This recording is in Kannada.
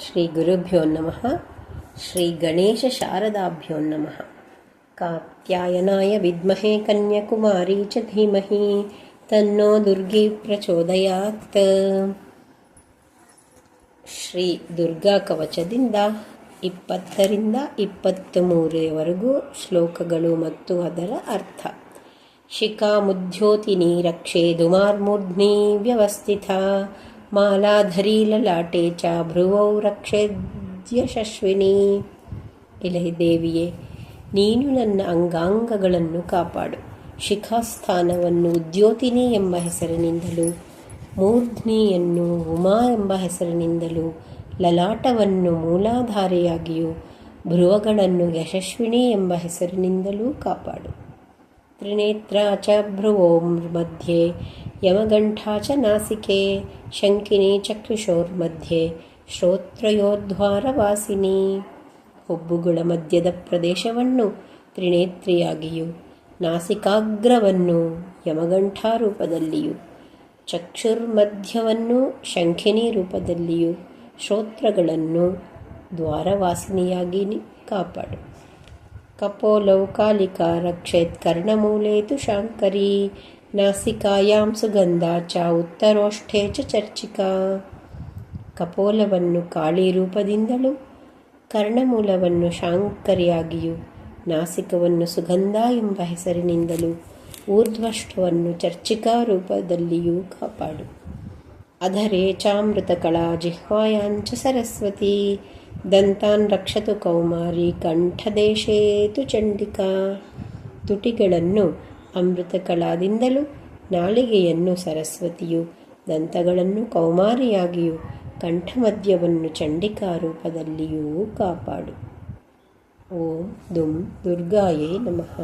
ಶ್ರೀ ಗುರುಭ್ಯೋ ನಮಃ ಶ್ರೀ ಗಣೇಶ ಶಾರದಾಭ್ಯೋ ನಮಃ. ಕಾತ್ಯಾಯನಾಯ ವಿದ್ಮಹೇ ಕನ್ಯಾಕುಮಾರಿ ಚ ಧೀಮಹಿ, ತನ್ನೋ ದುರ್ಗಿ ಪ್ರಚೋದಯಾತ್. ಶ್ರೀ ದುರ್ಗಾ ಕವಚದಿಂದ ಇಪ್ಪತ್ತರಿಂದ ಇಪ್ಪತ್ತ್ ಮೂರವರೆಗೂ ಶ್ಲೋಕಗಳು ಮತ್ತು ಅದರ ಅರ್ಥ. ಶಿಖಾಮುದ್ಯೋತಿನಿ ರಕ್ಷೆ ದುಮಾರ್ಮೂರ್ಧ್ನಿ ವ್ಯವಸ್ಥಿತ. ಮಾಲಾಧರೀಲಲಾಟೆ ಚ ಭ್ರುವೌ ರಕ್ಷೇದ್ಯಶಸ್ವಿನಿ ಇಲಹಿ ದೇವಿಯೇ, ನೀನು ನನ್ನ ಅಂಗಾಂಗಗಳನ್ನು ಕಾಪಾಡು. ಶಿಖಾಸ್ಥಾನವನ್ನು ಉದ್ಯೋತಿನಿ ಎಂಬ ಹೆಸರಿನಿಂದಲೂ, ಮೂರ್ಧ್ನಿಯನ್ನು ಉಮಾ ಎಂಬ ಹೆಸರಿನಿಂದಲೂ, ಲಲಾಟವನ್ನು ಮೂಲಾಧಾರೆಯಾಗಿಯೂ ಭ್ರುವಗಳನ್ನು ಯಶಸ್ವಿನಿ ಎಂಬ ಹೆಸರಿನಿಂದಲೂ ಕಾಪಾಡು. ತ್ರಿನೇತ್ರ ಚ ಭ್ರುವೋ ಮಧ್ಯೆ यमगण्ठा च नासिके शङ्किनी ಚಕ್ಷುಷೋರ್ಮಧ್ಯೆ ಶ್ರೋತ್ರಯೋದ್ವಾರವಾಸಿನಿ. ಹುಬ್ಬುಗಳ ಮಧ್ಯದ ಪ್ರದೇಶವನ್ನು ತ್ರಿನೇತ್ರಿಯಾಗಿಯೂ, ನಾಸಿಕಾಗ್ರವನ್ನು ಯಮಗಂಠಾ ರೂಪದಲ್ಲಿಯೂ ಚಕ್ಷುರ್ಮಧ್ಯವನ್ನು ಶಂಖಿನಿ ರೂಪದಲ್ಲಿಯೂ, ಶ್ರೋತ್ರಗಳನ್ನು ದ್ವಾರವಾಸಿನಿಯಾಗಿ ಕಾಪಾಡು. ಕಪೋಲೌಕಾಲಿಕ ರಕ್ಷೇತ್ ಕರ್ಣಮೂಲೇತು ಶಾಂಕರಿ ನಾಸಿಕಾಯಾಂ ಸುಗಂಧ ಚ ಉತ್ತರೋಷ್ಠೇ ಚ ಚರ್ಚಿಕಾ. ಕಪೋಲವನ್ನು ಕಾಳಿ ರೂಪದಿಂದಲೂ, ಕರ್ಣಮೂಲವನ್ನು ಶಾಂಕರಿಯಾಗಿಯೂ, ನಾಸಿಕವನ್ನು ಸುಗಂಧ ಎಂಬ ಹೆಸರಿನಿಂದಲೂ ಊರ್ಧ್ವಷ್ಟವನ್ನು ಚರ್ಚಿಕಾ ರೂಪದಲ್ಲಿಯೂ ಕಾಪಾಡು. ಅಧರೆ ಚಾಮೃತಕಳಾ ಜಿಹ್ವಾಯಾಂಚ ಸರಸ್ವತಿ, ದಂತಾನ್ ರಕ್ಷತು ಕೌಮಾರಿ ಕಂಠದೇಶೇತು ಚಂಡಿಕಾ. ತುಟಿಗಳನ್ನು ಅಮೃತಕಳಾದಿಂದಲೂ ನಾಲಿಗೆಯನ್ನು ಸರಸ್ವತಿಯು ದಂತಗಳನ್ನು ಕೌಮಾರಿಯಾಗಿಯೂ ಕಂಠಮದ್ಯವನ್ನು ಚಂಡಿಕಾ ರೂಪದಲ್ಲಿಯೂ ಕಾಪಾಡು. ಓಂ ದುಂ ದುರ್ಗಾಯೇ ನಮಃ.